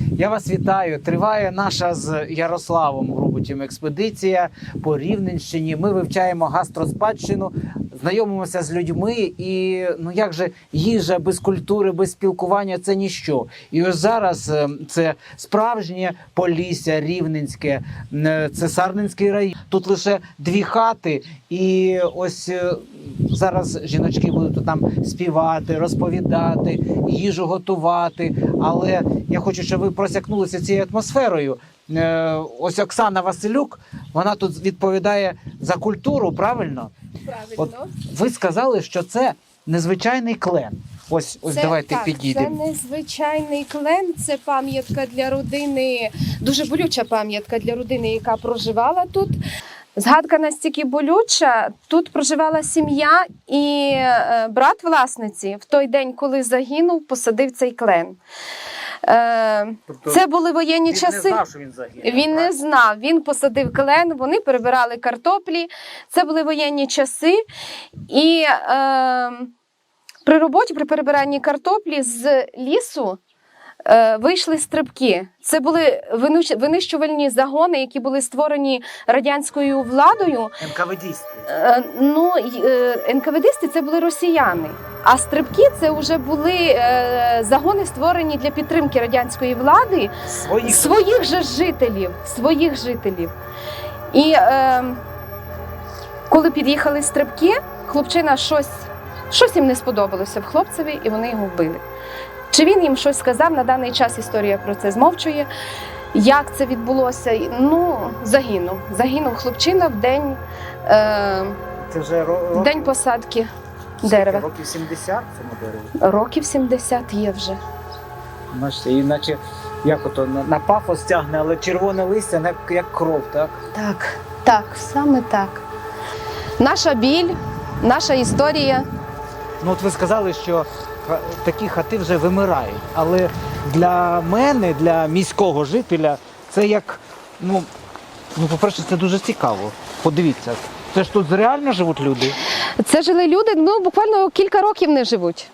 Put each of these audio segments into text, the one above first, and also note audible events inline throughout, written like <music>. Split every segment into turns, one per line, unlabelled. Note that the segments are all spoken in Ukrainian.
Я вас вітаю. Триває наша з Ярославом Грубутім експедиція по Рівненщині. Ми вивчаємо гастроспадщину, знайомимося з людьми. І ну як же їжа без культури, без спілкування це ніщо. І ось зараз е, це справжнє Полісся, Рівненське, е, це Сарненський район. Тут лише дві хати, і ось е, зараз жіночки будуть тут нам співати, розповідати, їжу готувати. Але я хочу, щоб ви просякнулися цією атмосферою. Е, Ось Оксана Василюк, вона тут відповідає за культуру, правильно? От ви сказали, що це незвичайний клен. Ось, ось
Це,
давайте
так,
підійдемо.
Це незвичайний клен, це пам'ятка для родини, дуже болюча пам'ятка для родини, яка проживала тут. Згадка настільки болюча. Тут проживала сім'я, і е, брат власниці в той день, коли загинув, посадив цей клен. Е,
Тобто
це були воєнні часи.
що він загинув.
Він не знав. Він посадив клен, вони перебирали картоплі. Це були воєнні часи. І е, при роботі, при перебиранні картоплі з лісу вийшли стрибки. Це були винищувальні загони, які були створені радянською владою.
НКВДісти.
Е, ну, е, це були росіяни. А стрибки це вже були е, загони, створені для підтримки радянської влади
Своїх
своїх же жителів, своїх жителів. І е, коли під'їхали стрибки, хлопчина щось, щось їм не сподобалося в хлопцеві, і вони його вбили. Чи він їм щось сказав? На даний час історія про це змовчує. Як це відбулося? Ну, загинув. Загинув хлопчина в день, е,
Це вже
в день посадки
скільки?
дерева.
Років 70 цьому дереву.
Років 70 є вже.
Бачите, іначе як ото на, на пафос тягне, але червоне листя не як, кров, так?
Так, так, саме так. Наша біль, наша історія.
Ну от ви сказали, що такі хати вже вимирають. Але для мене, для міського жителя, це як, ну, ну по-перше, це дуже цікаво. Подивіться, це ж тут реально живуть люди.
Це жили люди, ну буквально кілька років не живуть.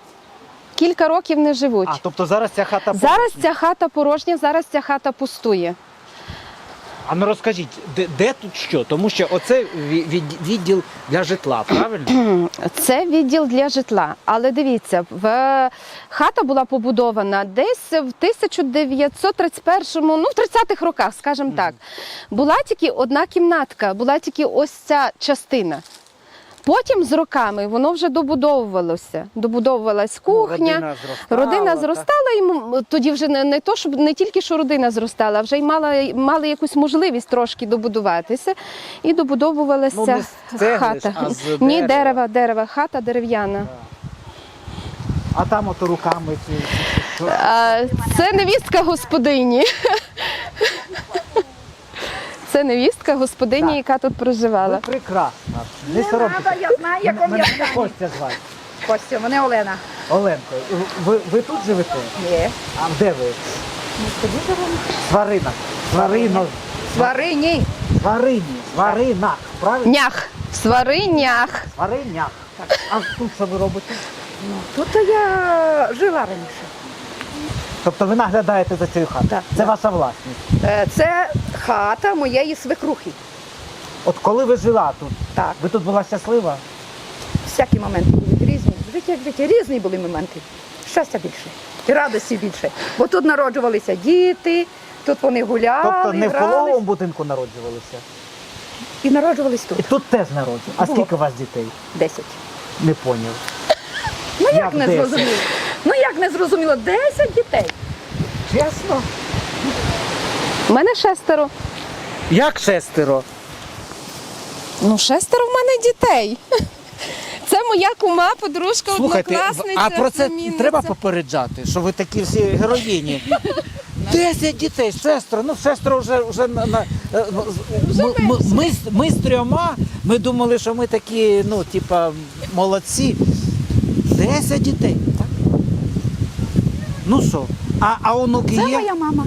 Кілька років не живуть.
А тобто зараз ця хата
Зараз ця хата порожня, зараз ця хата пустує.
А ну розкажіть, де, де тут що? Тому що оце ві- від- відділ для житла, правильно? <clears throat>
Це відділ для житла. Але дивіться, в... хата була побудована десь в 1931, ну в 30-х роках, скажімо так. Була тільки одна кімнатка, була тільки ось ця частина. Потім з роками воно вже добудовувалося. Добудовувалась кухня.
Родина зростала.
Родина зростала, і тоді вже не, не то, щоб не тільки що родина зростала, а вже й мала мали якусь можливість трошки добудуватися, і добудовувалася
Ну, не ж,
хата.
а з
Ні,
дерева.
дерева, дерева, хата дерев'яна.
А там ото руками ці?
А, Це невістка господині. <laughs> Це невістка господині,
Так.
яка тут проживала.
Ви прекрасна. Не соромтеся.
Я знаю, як
Мене
я
не Костя звати.
Костя, мене Олена.
Оленко, ви, ви тут живете?
Є.
А де ви? Сварина. Сварино.
Сварині.
Сварині. Сваринах. Правильно?
Нях, сваринях.
Сваринях. А тут що ви робите?
Тут я жила раніше.
Тобто ви наглядаєте за цією хатою?
Так,
Це
так.
ваша власність.
Е, Це хата моєї свекрухи.
От коли ви жила тут,
Так,
ви тут була щаслива?
всякі моменти були різні. Життя як життя, різні були моменти. Щастя більше. І радості більше. Бо тут народжувалися діти, тут вони гуляли,
Тобто не в
грались.
пологовому будинку народжувалися?
і народжувались
І
тут.
тут теж народжувалися. А
Було.
скільки у вас дітей?
Десять.
Не поняв.
Ну як,
Як
не зрозуміло? Ну як не зрозуміло? Десять дітей.
Чесно?
У мене шестеро.
Як шестеро?
Ну, шестеро в мене дітей. <laughs> Це моя кума, подружка,
Слухайте,
однокласниця.
а про це
племінниця.
треба попереджати, що ви такі всі героїні. Десять дітей, шестеро, ну шестеро вже вже на, на е, ми, ми, ми, з- ми з трьома. Ми думали, що ми такі, ну, типа, молодці. Десять дітей. Так? Ну що, а, а онуки
Це
є?
моя мама.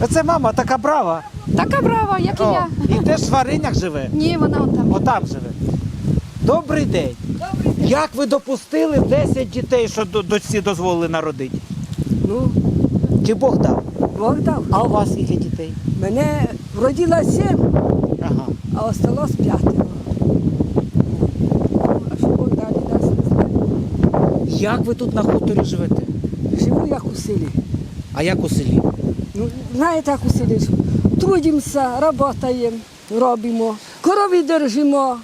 А Це мама така брава.
Така брава, як і
О,
я.
і теж в Сваринях живе.
Ні, вона отам.
Отам живе. Добрий день. Добрий день. Як ви допустили 10 дітей, що до- дочці дозволили народити?
Ну,
Чи Бог дав?
Бог дав.
А у вас скільки дітей?
Мене вродила сім,
Ага.
а осталось п'ятеро. А що Бог далі дасть, не знаю.
Як ви тут на хуторі живете?
Живу як у селі.
А як у селі?
Ну, знаєте, як у селі. Трудимося, працюємо, робимо, корові держимо.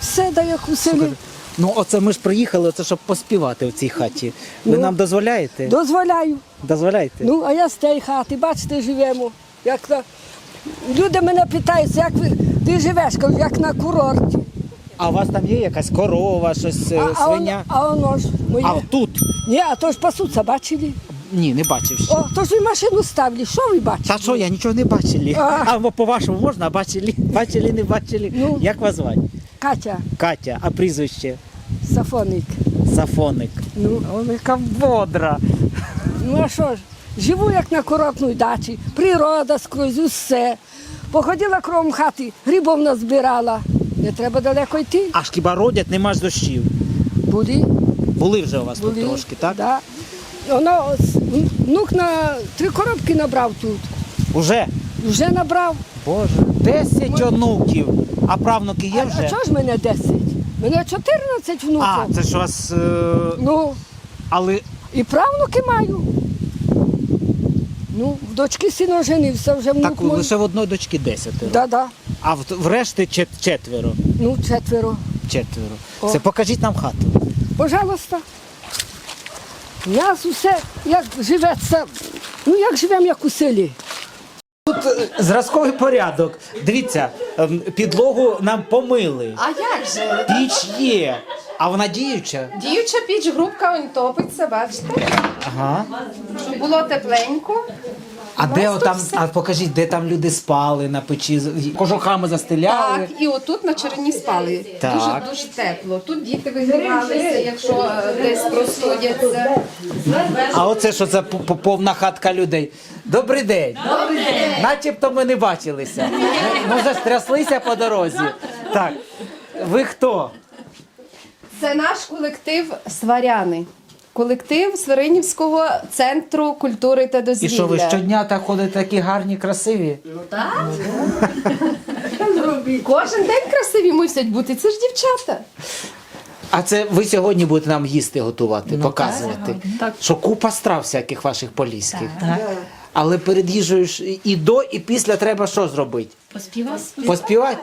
Все да як у селі.
Ну, оце ми ж приїхали, оце щоб поспівати в цій хаті. Ви
Ну,
нам дозволяєте?
Дозволяю.
Дозволяєте?
Ну, а я з тієї хати, бачите, живемо. Як то... Люди мене питають, як ви ти живеш, кажу, як на курорті.
А у вас там є якась корова, щось е,
а, а, воно,
свиня?
а воно ж моє.
А тут?
Ні, а то ж пасуться, бачили?
Ні, не бачив ще.
О, то ж ви машину ставили, що ви бачите?
Та що, я нічого не бачили.
А.
А, по-вашому можна, а бачили? Бачили, не бачили.
Ну.
Як вас звати?
Катя,
Катя, а прізвище?
Сафоник.
Сафоник.
Ну,
О, яка бодра.
ну а що ж, живу як на курортній дачі, природа скрозь усе. Походила кругом хати, грибов назбирала. Не треба далеко йти.
Аж хіба родять, нема ж дощів.
Були,
Були вже у вас
були.
тут трошки, так?
Да. Воно, внук на три коробки набрав тут.
Уже?
Вже набрав.
Боже, 10 онуків. А правнуки є
А,
вже?
а чого ж мене 10? Мене 14 внуків.
А, це ж у вас. Е...
Ну,
Але
і правнуки маю. Ну, в дочки син оженився, вже внук
так
мой.
лише в одної дочки 10.
Да, да.
А в, в решти чет- четверо.
Ну, четверо.
Четверо.
О.
Це покажіть нам хату.
Пожалуйста. У нас усе як живеться, ну як живемо, як у селі.
Тут е, зразковий порядок. Дивіться, ем, підлогу нам помили.
А як же?
Піч є. А вона діюча?
Діюча піч, грубка он топиться, бачите?
Ага.
Щоб було тепленько.
А де отам, а покажіть, де там люди спали на печі, кожухами застеляли.
Так, і отут на черені спали.
Так.
Дуже дуже тепло. Тут діти вигрівалися, якщо е, десь простудяться.
А оце що п- п- повна хатка людей. Добрий день. Добрий день. Начебто ми не бачилися. Ми вже стряслися по дорозі. Так. Ви хто?
Це наш колектив Сваряни. Колектив Свиринівського центру культури та
І що ви щодня так ходите такі гарні, красиві?
Кожен день красиві мусять бути. Це ж дівчата.
А це ви сьогодні будете нам їсти готувати, показувати. Що купа страв всяких ваших поліських. Але перед їжею ж і до, і після треба що зробити?
Поспівати.
Поспівати?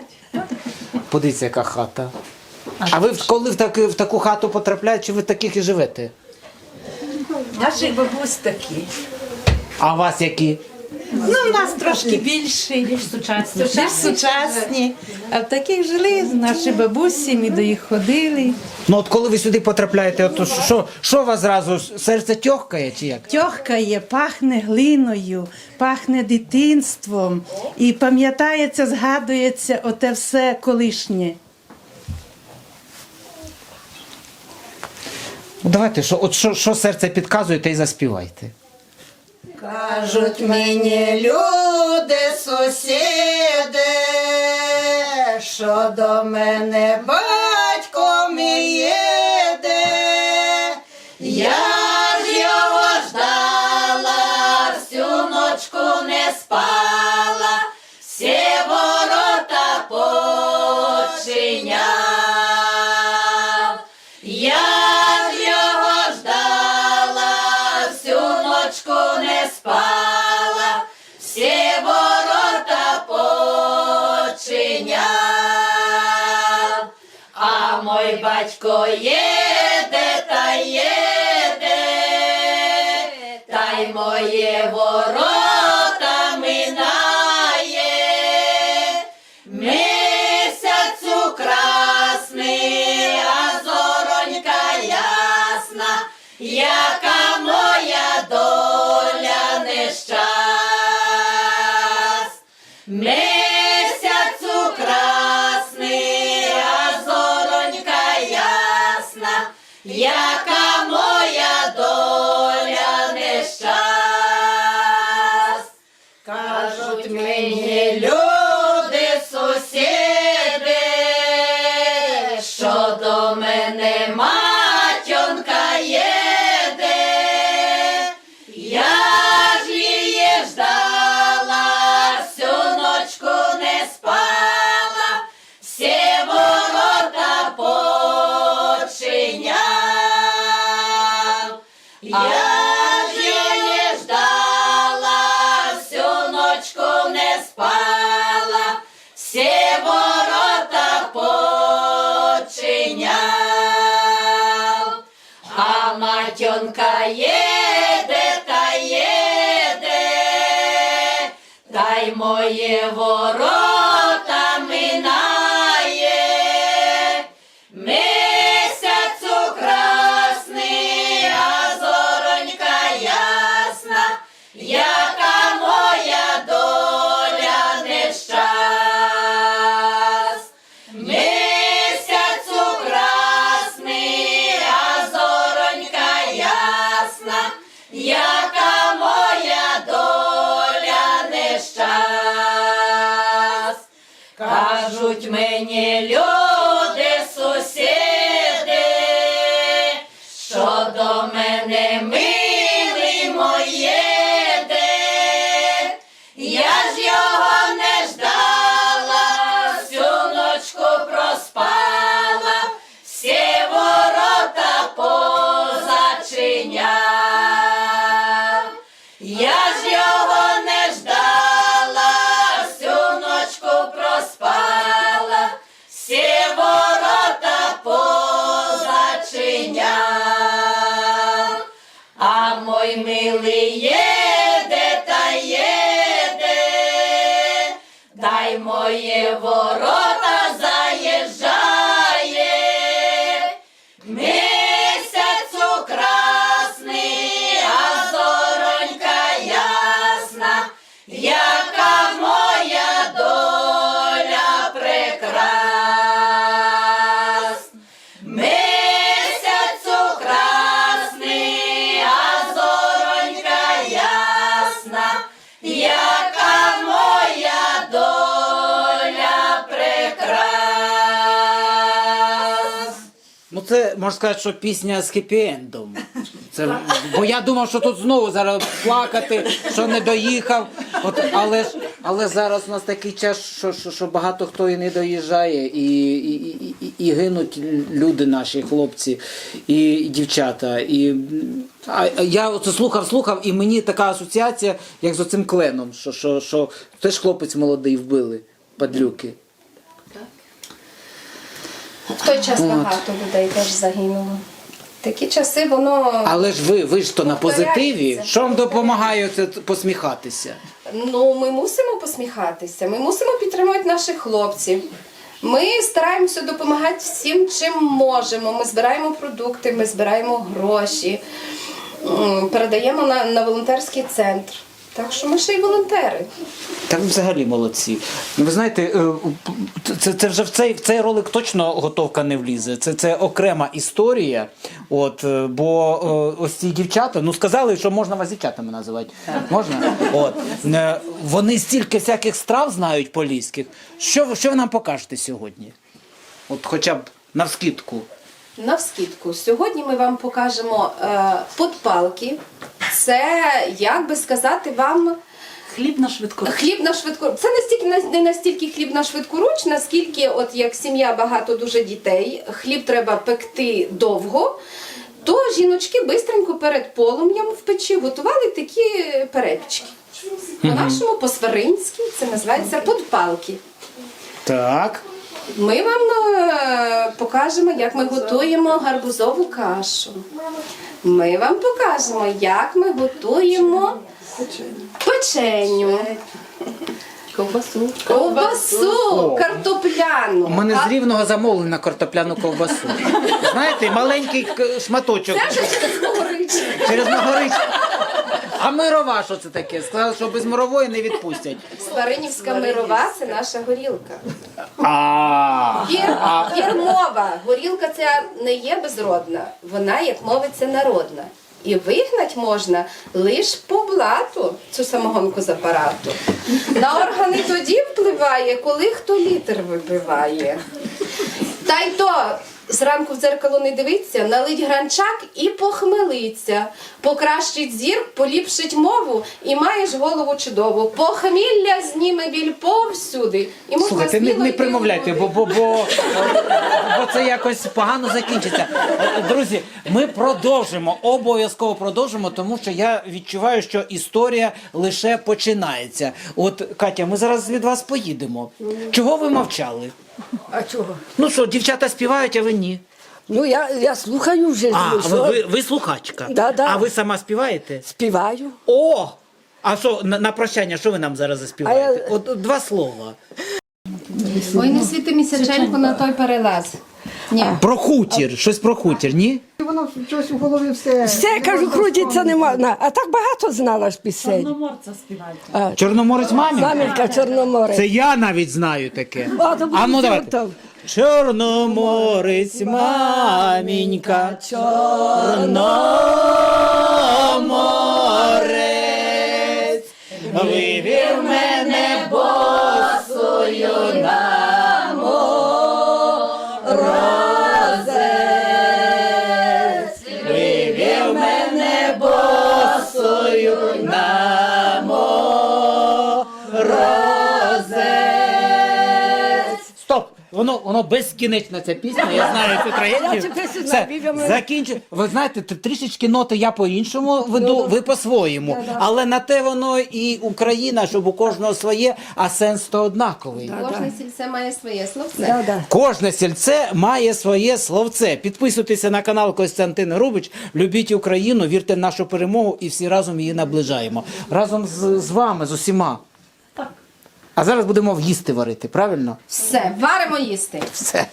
Подивіться, яка хата. А ви в- коли в, таку, в таку хату потрапляєте, чи ви в таких і живете?
Наші бабусь такі.
А у вас які?
Ну, в нас трошки більші, більш сучасні. Більш сучасні. А в таких жили наші бабусі, ми до їх ходили.
Ну от коли ви сюди потрапляєте, от, що, що у вас зразу серце тьохкає чи як?
Тьохкає, пахне глиною, пахне дитинством. І пам'ятається, згадується оте все колишнє.
Давайте, що, от що, що серце підказує, те й заспівайте.
Кажуть мені люди, сусіди, що до мене Мой батько єде та єде, та й моє ворота яка моя доля Я ж ее ждала, всю ночку не спала, все ворота починял. А матенка еде та еде, дай моє ворота. Що до А мой милий єде та єде, дай моє
ворота це можна сказати, що пісня з хеппі-ендом. Це, бо я думав, що тут знову зараз плакати, що не доїхав. От, але, але зараз у нас такий час, що, що, що багато хто і не доїжджає, і, і, і, і, і гинуть люди наші, хлопці, і, і дівчата. І, а я оце слухав, слухав, і мені така асоціація, як з оцим кленом, що, що, що теж хлопець молодий вбили, падлюки.
В той час багато людей теж загинуло. Такі часи воно.
Але ж ви, ви ж то на позитиві. Що вам допомагає це посміхатися?
Ну, ми мусимо посміхатися, ми мусимо підтримувати наших хлопців. Ми стараємося допомагати всім, чим можемо. Ми збираємо продукти, ми збираємо гроші, передаємо на, на волонтерський центр. Так що ми ще й волонтери.
Та ви взагалі молодці. Ну, Ви знаєте, е, це, це вже в цей, в цей ролик точно готовка не влізе. Це, це окрема історія. От, е, бо е, ось ці дівчата, ну сказали, що можна вас дівчатами називати. Можна? От. Вони стільки всяких страв знають поліських. Що, що ви нам покажете сьогодні? От хоча б навскидку.
Навскідку, сьогодні ми вам покажемо е, подпалки. Це, як би сказати вам,
Хліб на швидко.
Хліб на швидку. Це настільки не настільки хліб на швидку руч, наскільки, от як сім'я багато дуже дітей, хліб треба пекти довго. То жіночки бистренько перед полум'ям в печі готували такі перепічки. По-нашому, по-сваринськи, це називається подпалки.
Так.
Ми вам е, покажемо, як ми готуємо гарбузову кашу. Ми вам покажемо, як ми готуємо печеню.
Ковбасу.
Ковбасу, картопляну.
У мене
А
з рівного замовлення картопляну ковбасу. Знаєте, маленький шматочок.
Це вже через Могорич.
Через Могорич. А мирова що це таке? Сказали, що без мирової не відпустять.
Сваринівська мирова це наша горілка.
А
є. Горілка це не є безродна, вона, як мовиться, народна. І вигнать можна лише по блату цю самогонку з апарату. На органи тоді впливає, коли хто літр вибиває. Та й то зранку в дзеркало не дивиться, налить гранчак і похмелиться. Покращить зір, поліпшить мову і маєш голову чудову. Похмілля зніме біль повсюди. І
слухайте, не, не примовляйте, бо, бо, бо, бо це якось погано закінчиться. Друзі, ми продовжимо, обов'язково продовжимо, тому що я відчуваю, що історія лише починається. От Катя, ми зараз від вас поїдемо. Чого ви мовчали?
А чого?
Ну що, дівчата співають, а ви ні.
Ну, я, я слухаю вже,
А,
ну,
ви,
що?
ви, ви слухачка.
Да, да.
А ви сама співаєте?
співаю.
О! А що на, на прощання, що ви нам зараз заспіваєте?
Я-
От, от два слова.
Ой, не світи місяченько на той перелаз. Ні.
Про хутір, щось про хутір, ні?
Воно щось у голові все.
Все, кажу, крутиться не можна. А так багато знала ж пісень.
Чорноморця співайте.
Чорноморець мамі?
Мамінка Чорноморе.
Це я навіть знаю таке.
О, то
А ну давайте.
готов.
Чорноморець, мамінька, Чорноморець, вивів мене босою на Воно, безкінечна ця пісня, я знаю цю трагедію. Все, закінчу. Ви знаєте, трішечки ноти я по-іншому веду, ви по-своєму. Але на те воно і Україна, щоб у кожного своє, а сенс то однаковий.
Кожне сільце має своє словце.
Да, да.
Кожне сільце має своє словце. Підписуйтеся на канал Костянтин Рубич. Любіть Україну, вірте в нашу перемогу і всі разом її наближаємо. Разом з, з вами, з усіма. А зараз будемо в їсти варити, правильно?
Все, варимо їсти.
Все.